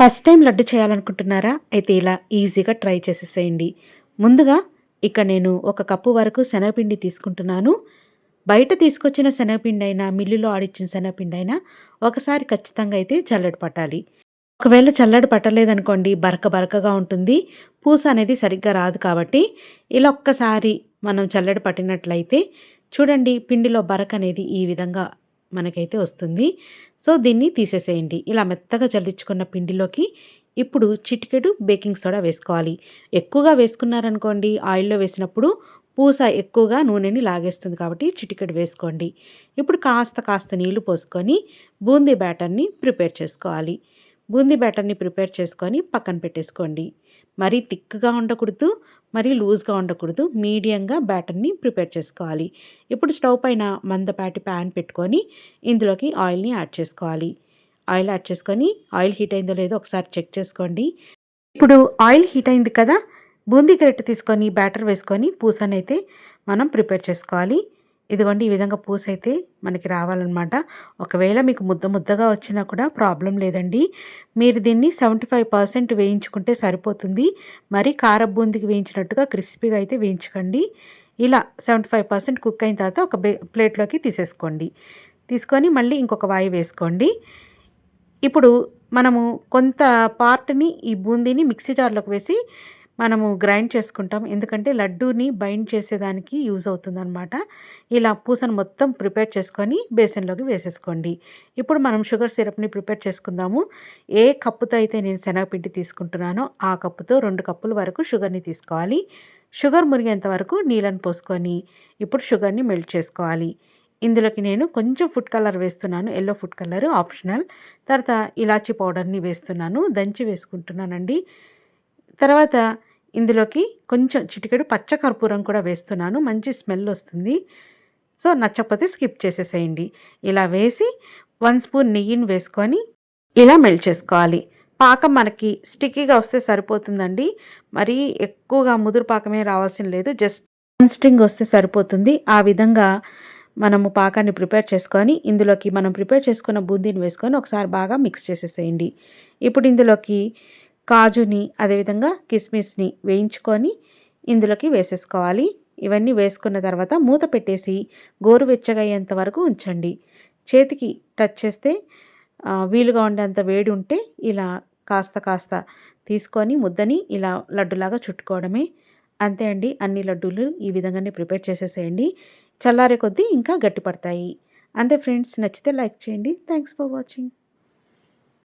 First time laddu చేయాలనుకుంటున్నారా? అయితే ఇలా ఈజీగా ట్రై చేసేసేయండి. ముందుగా ఇక నేను ఒక కప్పు వరకు శనగపిండి తీసుకుంటున్నాను. బయట తీసుకొచ్చిన శనగపిండి అయినా మిల్లులో ఆడిచ్చిన శనగపిండి అయినా ఒకసారి ఖచ్చితంగా అయితే చల్లడి పట్టాలి. ఒకవేళ చల్లడి పట్టలేదనుకోండి బరక బరకగా ఉంటుంది. పూస అనేది సరిగ్గా రాదు కాబట్టి ఇలా ఒక్కసారి మనం చల్లడి పట్టినట్లయితే చూడండి పిండిలో బరక అనేది ఈ విధంగా మనకైతే వస్తుంది. సో దీన్ని తీసేసేయండి. ఇలా మెత్తగా చల్లించుకున్న పిండిలోకి ఇప్పుడు చిటికెడు బేకింగ్ సోడా వేసుకోవాలి. ఎక్కువగా వేసుకున్నారనుకోండి ఆయిల్లో వేసినప్పుడు పూస ఎక్కువగా నూనెని లాగేస్తుంది కాబట్టి చిటికెడు వేసుకోండి. ఇప్పుడు కాస్త కాస్త నీళ్ళు పోసుకొని బూందీ బ్యాటర్ని ప్రిపేర్ చేసుకోవాలి. బూందీ బ్యాటర్ని ప్రిపేర్ చేసుకొని పక్కన పెట్టేసుకోండి. మరీ థిక్గా ఉండకూడదు మరీ లూజ్గా ఉండకూడదు. మీడియంగా బ్యాటర్ని ప్రిపేర్ చేసుకోవాలి. ఇప్పుడు స్టవ్ పైన మందపాటి ప్యాన్ పెట్టుకొని ఇందులోకి ఆయిల్ని యాడ్ చేసుకోవాలి. ఆయిల్ యాడ్ చేసుకొని ఆయిల్ హీట్ అయిందో లేదో ఒకసారి చెక్ చేసుకోండి. ఇప్పుడు ఆయిల్ హీట్ అయింది కదా బూందీ గరిటె తీసుకొని బ్యాటర్ వేసుకొని పూసనైతే మనం ప్రిపేర్ చేసుకోవాలి. ఇదిగోండి ఈ విధంగా పూస అయితే మనకి రావాలన్నమాట. ఒకవేళ మీకు ముద్ద ముద్దగా వచ్చినా కూడా ప్రాబ్లం లేదండి. మీరు దీన్ని సెవెంటీ ఫైవ్ పర్సెంట్ వేయించుకుంటే సరిపోతుంది. మరి కార బూందికి వేయించినట్టుగా క్రిస్పీగా అయితే వేయించకండి. ఇలా సెవెంటీ ఫైవ్ పర్సెంట్ కుక్ అయిన తర్వాత ఒక బే ప్లేట్లోకి తీసేసుకోండి. తీసుకొని మళ్ళీ ఇంకొక వాయి వేసుకోండి. ఇప్పుడు మనము కొంత పార్ట్ని ఈ బూందీని మిక్సీ జార్లోకి వేసి మనము గ్రైండ్ చేసుకుంటాం. ఎందుకంటే లడ్డూని బైండ్ చేసేదానికి యూజ్ అవుతుందన్నమాట. ఇలా పూసను మొత్తం ప్రిపేర్ చేసుకొని బేసన్లోకి వేసేసుకోండి. ఇప్పుడు మనం షుగర్ సిరప్ని ప్రిపేర్ చేసుకుందాము. ఏ కప్పుతో అయితే నేను శనగపిండి తీసుకుంటున్నానో ఆ కప్పుతో రెండు కప్పుల వరకు షుగర్ని తీసుకోవాలి. షుగర్ మురిగేంత వరకు నీళ్ళని పోసుకొని ఇప్పుడు షుగర్ని మెల్ట్ చేసుకోవాలి. ఇందులోకి నేను కొంచెం ఫుడ్ కలర్ వేస్తున్నాను. Yellow food colour optional. తర్వాత ఇలాచీ పౌడర్ని వేస్తున్నాను. దంచి వేసుకుంటున్నానండి. తర్వాత ఇందులోకి కొంచెం చిటికెడు పచ్చ కర్పూరం కూడా వేస్తున్నాను. మంచి స్మెల్ వస్తుంది. సో నచ్చకపోతే స్కిప్ చేసేసేయండి. ఇలా వేసి వన్ స్పూన్ నెయ్యిని వేసుకొని ఇలా మెల్ట్ చేసుకోవాలి. పాకం మనకి స్టిక్కీగా వస్తే సరిపోతుందండి. మరీ ఎక్కువగా ముదురు పాకమే రావాల్సిన లేదు. జస్ట్ స్టింగ్ వస్తే సరిపోతుంది. ఆ విధంగా మనము పాకాన్ని ప్రిపేర్ చేసుకొని ఇందులోకి మనం ప్రిపేర్ చేసుకున్న బూందీని వేసుకొని ఒకసారి బాగా మిక్స్ చేసేసేయండి. ఇప్పుడు ఇందులోకి కాజుని అదేవిధంగా కిస్మిస్ని వేయించుకొని ఇందులోకి వేసేసుకోవాలి. ఇవన్నీ వేసుకున్న తర్వాత మూత పెట్టేసి గోరువెచ్చగా అయ్యేంత వరకు ఉంచండి. చేతికి టచ్ చేస్తే వీలుగా ఉండేంత వేడి ఉంటే ఇలా కాస్త కాస్త తీసుకొని ముద్దని ఇలా లడ్డులాగా చుట్టుకోవడమే. అంతే అండి. అన్ని లడ్డూలు ఈ విధంగానే ప్రిపేర్ చేసేసేయండి. చల్లారే కొద్దీ ఇంకా గట్టిపడతాయి. అంతే ఫ్రెండ్స్ నచ్చితే లైక్ చేయండి. Thanks for watching.